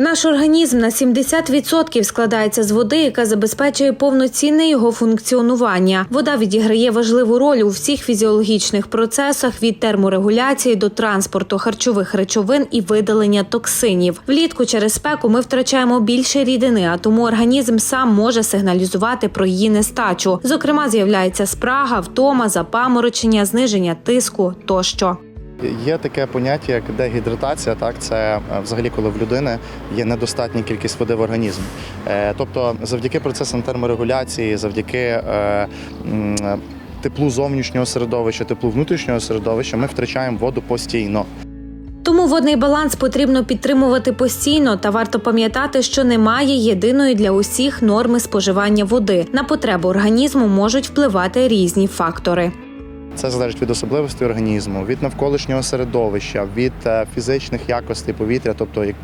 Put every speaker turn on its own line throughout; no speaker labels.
Наш організм на 70% складається з води, яка забезпечує повноцінне його функціонування. Вода відіграє важливу роль у всіх фізіологічних процесах від терморегуляції до транспорту харчових речовин і видалення токсинів. Влітку через спеку ми втрачаємо більше рідини, а тому організм сам може сигналізувати про її нестачу. Зокрема, з'являється спрага, втома, запаморочення, зниження тиску тощо.
Є таке поняття, як дегідратація. Так, це е, взагалі, коли в людини є недостатня кількість води в організмі. Е, Тобто, завдяки процесам терморегуляції, завдяки е, теплу зовнішнього середовища, теплу внутрішнього середовища, ми втрачаємо воду постійно.
Тому водний баланс потрібно підтримувати постійно, та варто пам'ятати, що немає єдиної для усіх норми споживання води. На потребу організму можуть впливати різні фактори.
Це залежить від особливостей організму, від навколишнього середовища, від е, фізичних якостей повітря, тобто як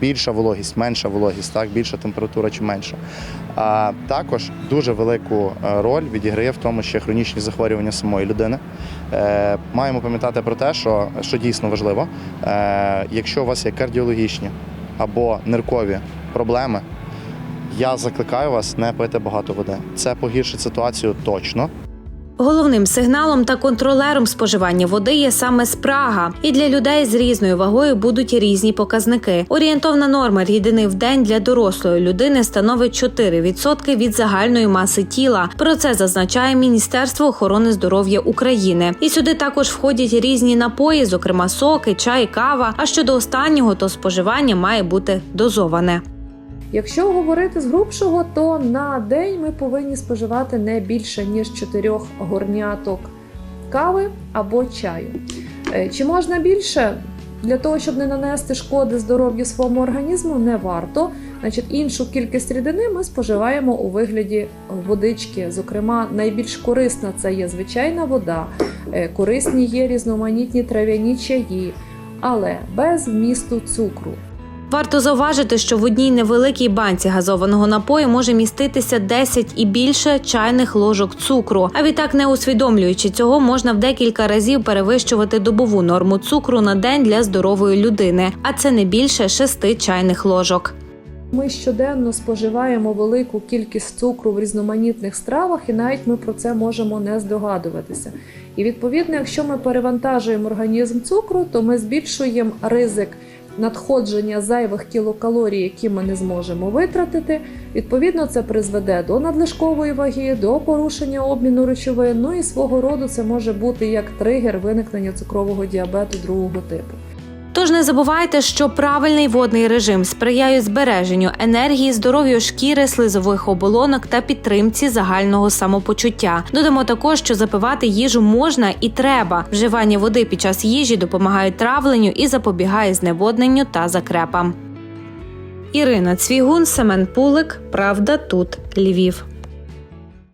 більша вологість, менша вологість, так більша температура чи менша. А також дуже велику е, роль відіграє в тому ще хронічні захворювання самої людини. Е, Маємо пам'ятати про те, що, що дійсно важливо, якщо у вас є кардіологічні або ниркові проблеми, я закликаю вас не пити багато води. Це погіршить ситуацію точно.
Головним сигналом та контролером споживання води є саме спрага, і для людей з різною вагою будуть різні показники. Орієнтовна норма рідини в день для дорослої людини становить 4% від загальної маси тіла. Про це зазначає Міністерство охорони здоров'я України. І сюди також входять різні напої, зокрема соки, чай, кава. А щодо останнього, то споживання має бути дозоване.
Якщо говорити з грубшого, то на день ми повинні споживати не більше ніж 4 горняток кави або чаю. Е, Чи можна більше? Для того, щоб не нанести шкоди здоров'ю своєму організму, не варто. Значить, іншу кількість рідини ми споживаємо у вигляді водички. Зокрема, найбільш корисна це є звичайна вода, е, корисні є різноманітні трав'яні чаї, але без вмісту цукру.
Варто зауважити, що в одній невеликій банці газованого напою може міститися 10 і більше чайних ложок цукру. А відтак, не усвідомлюючи цього, можна в декілька разів перевищувати добову норму цукру на день для здорової людини, а це не більше 6 чайних ложок.
Ми щоденно споживаємо велику кількість цукру в різноманітних стравах, і навіть ми про це можемо не здогадуватися. І відповідно, якщо ми перевантажуємо організм цукру, то ми збільшуємо ризик надходження зайвих кілокалорій, які ми не зможемо витратити. Відповідно, це призведе до надлишкової ваги, до порушення обміну речовин. Ну і свого роду це може бути як тригер виникнення цукрового діабету другого типу.
Тож не забувайте, що правильний водний режим сприяє збереженню енергії, здоров'ю шкіри, слизових оболонок та підтримці загального самопочуття. Додамо також, що запивати їжу можна і треба. Вживання води під час їжі допомагає травленню і запобігає зневодненню та закрепам. Ірина Цвігун, Семен Пулик. Правда, тут Львів.